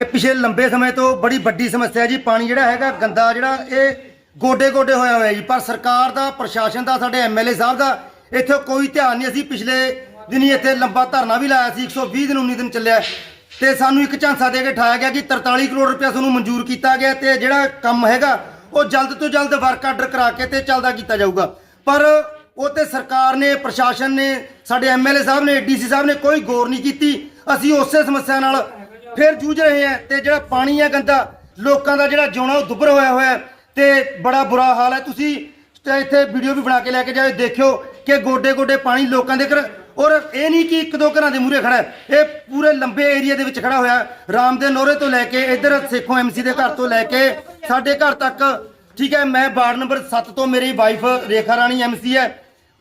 ਇਹ ਪਿਛਲੇ ਲੰਬੇ ਸਮੇਂ ਤੋਂ ਬੜੀ ਵੱਡੀ ਸਮੱਸਿਆ ਜੀ, ਪਾਣੀ ਜਿਹੜਾ ਹੈਗਾ, ਗੰਦਾ ਜਿਹੜਾ, ਇਹ ਗੋਡੇ ਗੋਡੇ ਹੋਇਆ ਹੋਇਆ ਜੀ। ਪਰ ਸਰਕਾਰ ਦਾ, ਪ੍ਰਸ਼ਾਸਨ ਦਾ, ਸਾਡੇ ਐਮਐਲਏ ਸਾਹਿਬ ਦਾ ਇੱਥੇ ਕੋਈ ਧਿਆਨ ਨਹੀਂ, ਅਸੀਂ ਪਿਛਲੇ ਦਿਨੀ ਇੱਥੇ ਲੰਬਾ ਧਰਨਾ ਵੀ ਲਾਇਆ ਸੀ 120 ਦਿਨ 19 ਦਿਨ ਚੱਲਿਆ। ਤੇ ਸਾਨੂੰ ਇੱਕ ਝਾਂਸਾ ਦੇ ਕੇ ਠਾਇਆ ਗਿਆ ਕਿ 43 ਕਰੋੜ ਰੁਪਇਆ ਤੁਹਾਨੂੰ ਮਨਜ਼ੂਰ ਕੀਤਾ ਗਿਆ ਤੇ ਜਿਹੜਾ ਕੰਮ ਹੈਗਾ, ਉਹ ਜਲਦ ਤੋਂ ਜਲਦ ਵਰਕ ਆਰਡਰ ਕਰਾ ਕੇ ਤੇ ਚੱਲਦਾ ਕੀਤਾ ਜਾਊਗਾ। ਪਰ ਉਹ ਤੇ ਸਰਕਾਰ ਨੇ, ਪ੍ਰਸ਼ਾਸਨ ਨੇ, ਸਾਡੇ ਐਮਐਲਏ ਸਾਹਿਬ ਨੇ ਡੀਸੀ ਸਾਹਿਬ ਨੇ ਕੋਈ ਗੌਰ ਨਹੀਂ ਕੀਤੀ। ਅਸੀਂ ਉਸੇ ਸਮੱਸਿਆ ਨਾਲ ਫਿਰ ਜੂਝ ਰਹੇ ਹਾਂ ਤੇ ਜਿਹੜਾ ਪਾਣੀ ਹੈ ਗੰਦਾ, ਲੋਕਾਂ ਦਾ ਜਿਹੜਾ ਜਿਉਣਾ ਉਹ ਦੁੱਭਰ ਹੋਇਆ ਹੋਇਆ ਹੈ ਤੇ ਬੜਾ ਬੁਰਾ ਹਾਲ ਹੈ। ਤੁਸੀਂ ਤੇ ਇੱਥੇ ਵੀਡੀਓ ਵੀ ਬਣਾ ਕੇ ਲੈ ਕੇ ਜਾਓ ਦੇਖਿਓ ਕਿ ਗੋਡੇ ਗੋਡੇ ਪਾਣੀ ਲੋਕਾਂ ਦੇ ਘਰ ਔਰ ਇਹ ਨਹੀਂ ਕਿ ਇੱਕ ਦੋ ਘਰਾਂ ਦੇ ਮੂਹਰੇ ਖੜਾ ਹੈ। ਇਹ ਪੂਰੇ ਲੰਬੇ ਏਰੀਆ ਦੇ ਵਿੱਚ ਖੜਾ ਹੋਇਆ ਰਾਮ ਦੇ ਨੋਰੇ ਤੋਂ ਲੈ ਕੇ ਇੱਧਰ ਸੇਖੋਂ ਐਮਸੀ ਦੇ ਘਰ ਤੋਂ ਲੈ ਕੇ ਸਾਡੇ ਘਰ ਤੱਕ, ਠੀਕ ਹੈ, ਮੈਂ ਵਾਰਡ ਨੰਬਰ 7 ਤੋਂ ਮੇਰੀ ਵਾਈਫ ਰੇਖਾ ਰਾਣੀ ਐਮਸੀ ਹੈ।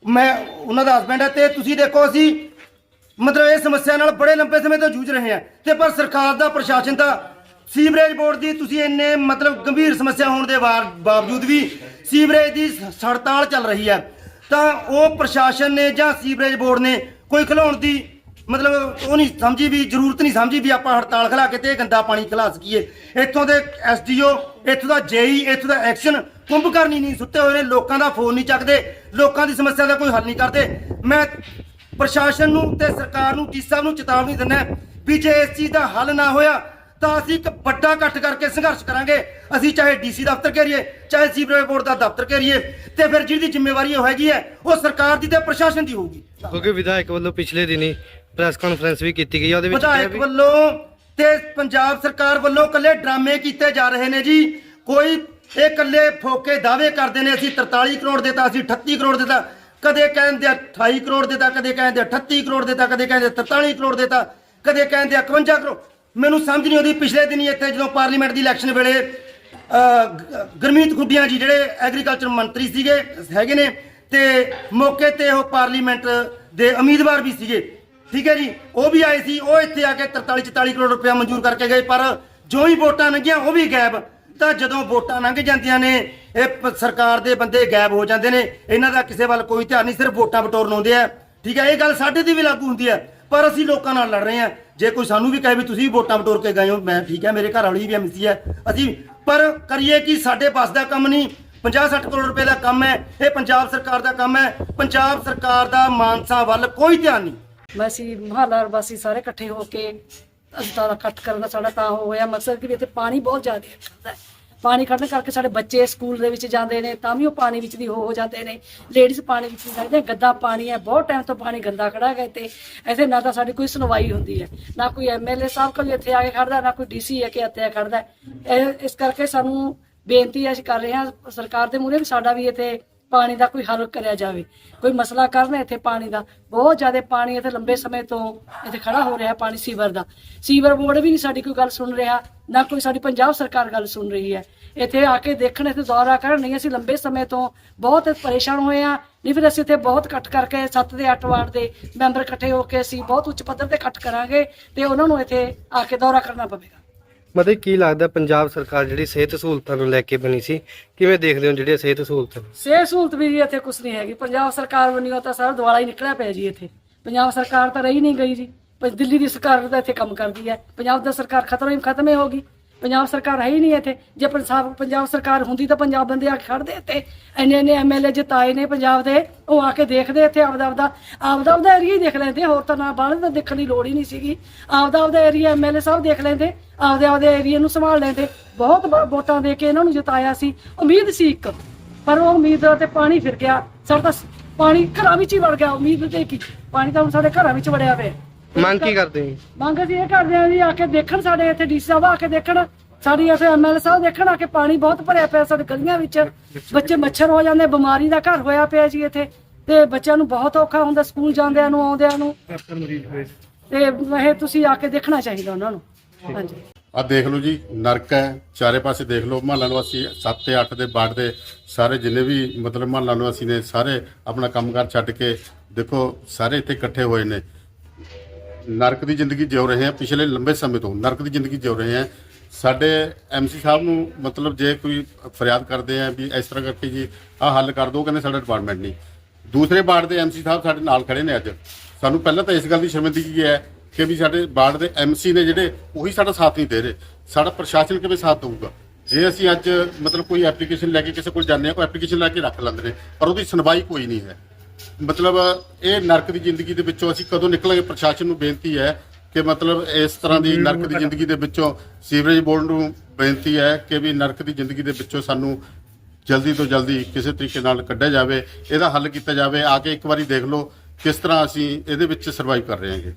ਮੈਂ, ਉਹਨਾਂ ਦਾ ਹਸਬੰਡ ਹੈ ਤੇ ਤੁਸੀਂ ਦੇਖੋ ਅਸੀਂ ਮਤਲਬ ਇਹ ਸਮੱਸਿਆ ਨਾਲ ਬੜੇ ਲੰਬੇ ਸਮੇਂ ਤੋਂ ਜੂਝ ਰਹੇ ਹਾਂ ਤੇ ਪਰ ਸਰਕਾਰ ਦਾ, ਪ੍ਰਸ਼ਾਸਨ ਦਾ, ਸੀਵਰੇਜ ਬੋਰਡ ਦੀ ਤੁਸੀਂ ਇੰਨੇ ਮਤਲਬ ਗੰਭੀਰ ਸਮੱਸਿਆ ਹੋਣ ਦੇ ਬਾਰ- ਬਾਵਜੂਦ ਵੀ ਸੀਵਰੇਜ ਦੀ ਸ- ਹੜਤਾਲ ਚੱਲ ਰਹੀ ਹੈ ਤਾਂ ਉਹ ਪ੍ਰਸ਼ਾਸਨ ਨੇ ਜਾਂ ਸੀਵਰੇਜ ਬੋਰਡ ਨੇ ਕੋਈ ਖਿਲਾਉਣ ਦੀ ਮਤਲਬ ਉਹ ਨਹੀਂ ਸਮਝੀ ਵੀ, ਜ਼ਰੂਰਤ ਨਹੀਂ ਸਮਝੀ ਵੀ ਆਪਾਂ ਹੜਤਾਲ ਖਿਲਾ ਕੇ ਤੇ ਗੰਦਾ ਪਾਣੀ ਖਿਲਾ ਸਕੀਏ। ਇੱਥੋਂ ਦੇ ਐਸਡੀਓ ਇੱਥੋਂ ਦਾ ਜੇਈ, ਇੱਥੋਂ ਦਾ ਐਕਸ਼ਨ ਕੁੰਭਕਰਨੀ ਨਹੀਂ ਸੁੱਤੇ ਹੋਏ ਨੇ। ਲੋਕਾਂ ਦਾ ਫੋਨ ਨਹੀਂ ਚੱਕਦੇ। ਲੋਕਾਂ ਦੀ ਸਮੱਸਿਆ ਦਾ ਕੋਈ ਹੱਲ ਨਹੀਂ ਕਰਦੇ। ਮੈਂ ਪ੍ਰਸ਼ਾਸਨ ਨੂੰ ਤੇ ਸਰਕਾਰ ਨੂੰ ਡੀ ਸਾਹਿਬ ਨੂੰ ਚੇਤਾਵਨੀ ਦਿੰਦਾ ਵੀ ਜੇ ਇਸ ਚੀਜ਼ ਦਾ ਹੱਲ ਨਾ ਹੋਇਆ ਤਾਂ ਅਸੀਂ ਇੱਕ ਵੱਡਾ ਇਕੱਠ ਕਰਕੇ ਸੰਘਰਸ਼ ਕਰਾਂਗੇ। ਅਸੀਂ ਚਾਹੇ ਡੀਸੀ ਦਫ਼ਤਰ ਘੇਰੀਏ ਚਾਹੇ ਸੀਵਰੇਜ ਬੋਰਡ ਦਾ ਦਫ਼ਤਰ ਘੇਰੀਏ ਤੇ ਫਿਰ ਜਿਹਦੀ ਜ਼ਿੰਮੇਵਾਰੀ ਉਹ ਹੈਗੀ ਹੈ ਉਹ ਸਰਕਾਰ ਦੀ ਤੇ ਪ੍ਰਸ਼ਾਸਨ ਦੀ ਹੋਊਗੀ। ਕਿਉਂਕਿ ਵਿਧਾਇਕ ਵੱਲੋਂ ਪਿਛਲੇ ਦਿਨੀ ਪ੍ਰੈਸ ਕਾਨਫਰੰਸ ਵੀ ਕੀਤੀ ਗਈ ਉਹਦੇ ਵਿੱਚ ਵਿਧਾਇਕ ਵੱਲੋਂ ਤੇ ਪੰਜਾਬ ਸਰਕਾਰ ਵੱਲੋਂ ਕੱਲੇ ਡਰਾਮੇ ਕੀਤੇ ਜਾ ਰਹੇ ਨੇ ਜੀ। ਕੋਈ ਇਹ ਕੱਲੇ ਫੋਕੇ ਦਾਅਵੇ ਕਰਦੇ ਨੇ ਅਸੀਂ 43 ਕਰੋੜ ਦਿੱਤਾ ਅਸੀਂ 38 ਕਰੋੜ ਦਿੱਤਾ। ਕਦੇ ਕਹਿੰਦੇ ਆ 28 ਕਰੋੜ ਦਿੱਤਾ ਕਦੇ ਕਹਿੰਦੇ ਆ 38 ਕਰੋੜ ਦਿੱਤਾ ਕਦੇ ਕਹਿੰਦੇ ਆ 43 ਕਰੋੜ ਦਿੱਤਾ ਕਦੇ ਕਹਿੰਦੇ ਆ 51 ਕਰੋੜ। ਮੈਨੂੰ ਸਮਝ ਨਹੀਂ ਆਉਂਦੀ ਪਿਛਲੇ ਦਿਨੀ ਇੱਥੇ ਜਦੋਂ ਪਾਰਲੀਮੈਂਟ ਦੀ ਇਲੈਕਸ਼ਨ ਵੇਲੇ ਅਹ, ਗ- ਗੁਰਮੀਤ ਖੁੱਡੀਆਂ ਜੀ ਜਿਹੜੇ ਐਗਰੀਕਲਚਰ ਮੰਤਰੀ ਸੀਗੇ ਹੈਗੇ ਨੇ ਤੇ ਮੌਕੇ ਤੇ ਉਹ ਪਾਰਲੀਮੈਂਟ ਦੇ ਉਮੀਦਵਾਰ ਵੀ ਸੀਗੇ। ਠੀਕ ਹੈ ਜੀ ਉਹ ਵੀ ਆਏ ਸੀ ਉਹ ਇੱਥੇ ਆ ਕੇ 43 44 ਕਰੋੜ ਰੁਪਇਆ ਮਨਜ਼ੂਰ ਕਰਕੇ ਗਏ ਪਰ ਜੋ ਹੀ ਵੋਟਾਂ ਲੰਘੀਆਂ ਉਹ ਵੀ ਗਾਇਬ। ਤਾਂ ਜਦੋਂ ਵੋਟਾਂ ਲੰਘ ਜਾਂਦੀਆਂ ਨੇ, ਇਹ ਪ- ਸਰਕਾਰ ਦੇ ਬੰਦੇ ਗਾਇਬ ਹੋ ਜਾਂਦੇ ਨੇ। ਇਹਨਾਂ ਦਾ ਕਿਸੇ ਵੱਲ ਕੋਈ ਧਿਆਨ ਨਹੀਂ, ਸਿਰਫ ਵੋਟਾਂ ਬਟੋਰਨ ਆਉਂਦੇ ਆ। ਠੀਕ ਹੈ ਇਹ ਗੱਲ ਸਾਡੇ ਤੇ ਵੀ ਲਾਗੂ ਹੁੰਦੀ ਹੈ ਪਰ ਅਸੀਂ ਲੋਕਾਂ ਨਾਲ ਲੜ ਰਹੇ ਹਾਂ ਜੇ ਕੋਈ ਸਾਨੂੰ ਵੀ ਕਹੇ ਵੀ ਤੁਸੀਂ ਵੋਟਾਂ ਬਟੋਰ ਕੇ ਗਏ ਹੋ, ਮੈਂ ਠੀਕ ਹੈ ਮੇਰੇ ਘਰ ਵਾਲੀ ਵੀ ਐਮਸੀ ਹੈ ਅਸੀਂ, ਪਰ ਕਰੀਏ ਕਿ, ਸਾਡੇ ਬਸ ਦਾ ਕੰਮ ਨਹੀਂ। 50 60 ਕਰੋੜ ਰੁਪਏ ਦਾ ਕੰਮ ਹੈ, ਇਹ ਪੰਜਾਬ ਸਰਕਾਰ ਦਾ ਕੰਮ ਹੈ। ਪੰਜਾਬ ਸਰਕਾਰ ਦਾ ਮਾਨਸਾ ਵੱਲ ਕੋਈ ਧਿਆਨ ਨਹੀਂ। ਮੈਂ ਅਸੀਂ ਮਹੱਲਾ ਵਾਸੀ ਸਾਰੇ ਇਕੱਠੇ ਹੋ ਕੇ ਅਸੀਂ ਤਾਂ ਇਕੱਠ ਕਰਨ ਦਾ ਸਾਡਾ ਤਾਂ ਉਹ ਹੋਇਆ, ਮਕਸਦ ਕਿ ਵੀ ਇੱਥੇ ਪਾਣੀ ਬਹੁਤ ਜ਼ਿਆਦਾ ਖੜਦਾ ਹੈ। ਪਾਣੀ ਖੜਨ ਕਰਕੇ ਸਾਡੇ ਬੱਚੇ ਸਕੂਲ ਦੇ ਵਿੱਚ ਜਾਂਦੇ ਨੇ, ਤਾਂ ਵੀ ਉਹ ਪਾਣੀ ਵਿੱਚ ਦੀ ਹੋ ਹੋ ਜਾਂਦੇ ਨੇ। ਲੇਡੀਜ਼ ਪਾਣੀ ਵਿੱਚ ਨਹੀਂ ਜਾਂਦੇ ਗੰਦਾ ਪਾਣੀ ਹੈ, ਬਹੁਤ ਟਾਈਮ ਤੋਂ ਪਾਣੀ ਗੰਦਾ ਖੜਾ ਹੈ ਤੇ ਇੱਥੇ ਨਾ ਤਾਂ ਸਾਡੀ ਕੋਈ ਸੁਣਵਾਈ ਹੁੰਦੀ ਹੈ, ਨਾ ਕੋਈ ਐਮਐਲਏ ਸਾਹਿਬ ਕੋਈ ਇੱਥੇ ਆ ਕੇ ਖੜਦਾ ਨਾ ਕੋਈ ਡੀਸੀ ਆ ਕੇ ਇੱਥੇ ਆ ਖੜਦਾ ਇਹ- ਇਸ ਕਰਕੇ ਸਾਨੂੰ ਬੇਨਤੀ ਅਸੀਂ ਕਰ ਰਹੇ ਹਾਂ, ਸਰਕਾਰ ਦੇ ਮੂਹਰੇ ਵੀ ਸਾਡਾ ਵੀ ਇੱਥੇ ਪਾਣੀ ਦਾ ਕੋਈ ਹੱਲ ਕਰਿਆ ਜਾਵੇ, ਕੋਈ ਮਸਲਾ ਕਰਨ ਇੱਥੇ ਪਾਣੀ ਦਾ। ਬਹੁਤ ਜ਼ਿਆਦਾ ਪਾਣੀ ਇੱਥੇ ਲੰਬੇ ਸਮੇਂ ਤੋਂ ਇੱਥੇ ਖੜਾ ਹੋ ਰਿਹਾ ਪਾਣੀ ਸੀਵਰ ਦਾ। ਸੀਵਰ ਬੋਰਡ ਵੀ ਨਹੀਂ ਸਾਡੀ ਕੋਈ ਗੱਲ ਸੁਣ ਰਿਹਾ, ਨਾ ਕੋਈ ਸਾਡੀ ਪੰਜਾਬ ਸਰਕਾਰ ਗੱਲ ਸੁਣ ਰਹੀ ਹੈ। ਇੱਥੇ ਆ ਕੇ ਦੇਖਣ ਇੱਥੇ ਦੌਰਾ ਕਰਨ, ਨਹੀਂ ਅਸੀਂ ਲੰਬੇ ਸਮੇਂ ਤੋਂ ਬਹੁਤ ਪਰੇਸ਼ਾਨ ਹੋਏ ਆ ਨਹੀਂ ਫਿਰ ਅਸੀਂ ਇੱਥੇ ਬਹੁਤ ਇਕੱਠ ਕਰਕੇ 7 ਦੇ 8 ਵਾਰਡ ਦੇ ਮੈਂਬਰ ਇਕੱਠੇ ਹੋ ਕੇ ਅਸੀਂ ਬਹੁਤ ਉੱਚ ਪੱਧਰ ਤੇ ਇਕੱਠ ਕਰਾਂਗੇ ਤੇ ਉਹਨਾਂ ਨੂੰ ਇੱਥੇ ਆ ਕੇ ਦੌਰਾ ਕਰਨਾ ਪਵੇਗਾ। ਮਤਲਬ ਕੀ ਲੱਗਦਾ ਪੰਜਾਬ ਸਰਕਾਰ ਜਿਹੜੀ ਸਿਹਤ ਸਹੂਲਤਾਂ ਨੂੰ ਲੈ ਕੇ ਬਣੀ ਸੀ? ਕਿਵੇਂ ਦੇਖਦੇ ਹੋ ਜਿਹੜੀਆਂ ਸਿਹਤ ਸਹੂਲਤਾਂ ਸਿਹਤ ਸਹੂਲਤ ਵੀ ਜੀ ਇੱਥੇ ਕੁਝ ਨਹੀਂ ਹੈਗੀ। ਪੰਜਾਬ ਸਰਕਾਰ ਵੱਲੋਂ ਤਾਂ ਸਾਰਾ ਦੁਆਲਾ ਹੀ ਨਿਕਲਿਆ ਪਿਆ ਜੀ ਇੱਥੇ। ਪੰਜਾਬ ਸਰਕਾਰ ਤਾਂ ਰਹੀ ਨਹੀਂ ਗਈ ਜੀ। ਪਰ ਦਿੱਲੀ ਦੀ ਸਰਕਾਰ ਤਾਂ ਇੱਥੇ ਕੰਮ ਕਰਦੀ ਹੈ। ਪੰਜਾਬ ਦਾ ਸਰਕਾਰ ਖਤਮ ਹੀ ਖਤਮ ਹੀ ਹੋ ਗਈ। ਪੰਜਾਬ ਸਰਕਾਰ ਹੈ ਹੀ ਨਹੀਂ ਇੱਥੇ। ਜੇ ਪੰਜਾਬ ਪੰਜਾਬ ਸਰਕਾਰ ਹੁੰਦੀ ਤਾਂ ਪੰਜਾਬ ਬੰਦੇ ਆ ਕੇ ਖੜਦੇ ਇੱਥੇ। ਇੰਨੇ ਇੰਨੇ ਐਮਐਲਏ ਜਿਤਾਏ ਨੇ ਪੰਜਾਬ ਦੇ, ਉਹ ਆ ਕੇ ਦੇਖਦੇ ਇੱਥੇ ਆਪਦਾ ਆਪਦਾ ਆਪਦਾ ਆਪਦਾ ਏਰੀਆ ਹੀ ਦੇਖ ਲੈਂਦੇ। ਹੋਰ ਤਾਂ ਨਾ ਬਾਹਰ ਦਾ ਦੇਖਣ ਦੀ ਲੋੜ ਹੀ ਨਹੀਂ ਸੀਗੀ। ਆਪਦਾ ਆਪਦਾ ਏਰੀਆ ਐਮਐਲਏ ਸਾਹਿਬ ਦੇਖ ਲੈਂਦੇ। ਆਪਦੇ ਆਪਦੇ ਏਰੀਆ ਨੂੰ ਸੰਭਾਲ ਲੈਂਦੇ। ਬਹੁਤ ਵੋਟਾਂ ਦੇ ਕੇ ਇਹਨਾਂ ਨੂੰ ਜਿਤਾਇਆ ਸੀ। ਉਮੀਦ ਸੀ ਇੱਕ, ਪਰ ਉਹ ਉਮੀਦ ਤੇ ਪਾਣੀ ਫਿਰ ਗਿਆ। ਸਾਡਾ ਤਾਂ ਪਾਣੀ ਘਰਾਂ ਵਿੱਚ ਹੀ ਵੜ ਗਿਆ। ਉਮੀਦ ਤੇ ਕੀ? ਪਾਣੀ ਤਾਂ ਹੁਣ ਸਾਡੇ ਘਰਾਂ ਵਿੱਚ ਵੜਿਆ ਪਿਆ। ਮੰਗ ਕੀ ਕਰਦੇ ਮੰਗ ਅਸੀਂ ਇਹ ਕਰਦੇ ਹਾਂ ਜੀ ਆ ਕੇ ਦੇਖਣ ਸਾਡੇ ਇੱਥੇ ਡੀਸੀ ਸਾਹਿਬ ਆ ਕੇ ਦੇਖਣ ਸਾਡੀ ਇੱਥੇ ਐਮਐਲਏ ਸਾਹਿਬ ਦੇਖਣ ਆ ਕੇ ਪਾਣੀ ਬਹੁਤ ਭਰਿਆ ਪਿਆ ਸਾਡੇ ਗਲੀਆਂ ਵਿੱਚ। ਬੱਚੇ ਮੱਛਰ ਹੋ ਜਾਂਦੇ ਬਿਮਾਰੀ ਦਾ ਘਰ ਹੋਇਆ ਪਿਆ ਜੀ ਇੱਥੇ। ਤੇ ਬੱਚਿਆਂ ਨੂੰ ਬਹੁਤ ਔਖਾ ਹੁੰਦਾ ਸਕੂਲ ਜਾਂਦਿਆਂ ਨੂੰ ਆਉਂਦਿਆਂ ਨੂੰ। ਤੇ ਇਹ ਤੁਸੀਂ ਆ ਕੇ ਦੇਖਣਾ ਚਾਹੀਦਾ ਉਹਨਾਂ ਨੂੰ। ਹਾਂਜੀ। ਆ ਦੇਖ ਲਓ ਜੀ ਨਰਕ ਹੈ ਚਾਰੇ ਪਾਸੇ ਦੇਖ ਲਓ ਮਹੱਲਾ ਨਿਵਾਸੀ 7 ਤੇ 8 ਦੇ ਵਾਰਡ ਦੇ ਸਾਰੇ ਜਿੰਨੇ ਵੀ ਮਤਲਬ ਮਹੱਲਾ ਨਿਵਾਸੀ ਨੇ ਸਾਰੇ ਆਪਣਾ ਕੰਮਕਾਰ ਛੱਡ ਕੇ ਦੇਖੋ ਸਾਰੇ ਇੱਥੇ ਇਕੱਠੇ ਹੋਏ ਨੇ। ਨਰਕ ਦੀ ਜ਼ਿੰਦਗੀ ਜਿਉ ਰਹੇ ਆ ਪਿਛਲੇ ਲੰਬੇ ਸਮੇਂ ਤੋਂ ਨਰਕ ਦੀ ਜ਼ਿੰਦਗੀ ਜਿਉ ਰਹੇ ਆ ਸਾਡੇ ਐਮਸੀ ਸਾਹਿਬ ਨੂੰ ਮਤਲਬ ਜੇ ਕੋਈ ਫਰਿਆਦ ਕਰਦੇ ਆ ਵੀ ਇਸ ਤਰ੍ਹਾਂ ਕਰਕੇ ਜੀ ਆਹ ਹੱਲ ਕਰ ਦਿਓ ਕਹਿੰਦੇ ਸਾਡਾ ਡਿਪਾਰਟਮੈਂਟ ਨਹੀਂ। ਦੂਸਰੇ ਵਾਰਡ ਦੇ ਐਮਸੀ ਸਾਹਿਬ ਸਾਡੇ ਨਾਲ ਖੜੇ ਨੇ ਅੱਜ। ਸਾਨੂੰ ਪਹਿਲਾਂ ਤਾਂ ਇਸ ਗੱਲ ਦੀ ਸ਼ਰਮਿੰਦਗੀ ਹੈ ਕਿ ਵੀ ਸਾਡੇ ਵਾਰਡ ਦੇ ਐਮਸੀ ਨੇ ਜਿਹੜੇ, ਉਹੀ ਸਾਡਾ ਸਾਥ ਨਹੀਂ ਦੇ ਰਹੇ। ਸਾਡਾ ਪ੍ਰਸ਼ਾਸਨ ਕਿਵੇਂ ਸਾਥ ਦੇਊਗਾ? ਜੇ ਅਸੀਂ ਅੱਜ ਮਤਲਬ ਕੋਈ ਐਪਲੀਕੇਸ਼ਨ ਲੈ ਕੇ ਕਿਸੇ ਕੋਲ ਜਾਂਦੇ ਆ ਕੋਈ ਐਪਲੀਕੇਸ਼ਨ ਲੈ ਕੇ ਰੱਖ ਲੈਂਦੇ ਨੇ, ਪਰ ਉਹਦੀ ਸੁਣਵਾਈ ਕੋਈ ਨਹੀਂ ਹੈ। ਮਤਲਬ ਇਹ ਨਰਕ ਦੀ ਜ਼ਿੰਦਗੀ ਦੇ ਵਿੱਚੋਂ ਅਸੀਂ ਕਦੋਂ ਨਿਕਲਾਂਗੇ? ਪ੍ਰਸ਼ਾਸਨ ਨੂੰ ਬੇਨਤੀ ਹੈ ਕਿ ਮਤਲਬ ਇਸ ਤਰ੍ਹਾਂ ਦੀ ਨਰਕ ਦੀ ਜ਼ਿੰਦਗੀ ਦੇ ਵਿੱਚੋਂ ਸੀਵਰੇਜ ਬੋਰਡ ਨੂੰ ਬੇਨਤੀ ਹੈ ਕਿ ਵੀ ਨਰਕ ਦੀ ਜ਼ਿੰਦਗੀ ਦੇ ਵਿੱਚੋਂ ਸਾਨੂੰ ਜਲਦੀ ਤੋਂ ਜਲਦੀ ਕਿਸੇ ਤਰੀਕੇ ਨਾਲ ਕੱਢਿਆ ਜਾਵੇ, ਇਹਦਾ ਹੱਲ ਕੀਤਾ ਜਾਵੇ। ਆ ਕੇ ਇੱਕ ਵਾਰੀ ਦੇਖ ਲਓ ਕਿਸ ਤਰ੍ਹਾਂ ਅਸੀਂ ਇਹਦੇ ਵਿੱਚ ਸਰਵਾਈਵ ਕਰ ਰਹੇ ਹਾਂਗੇ।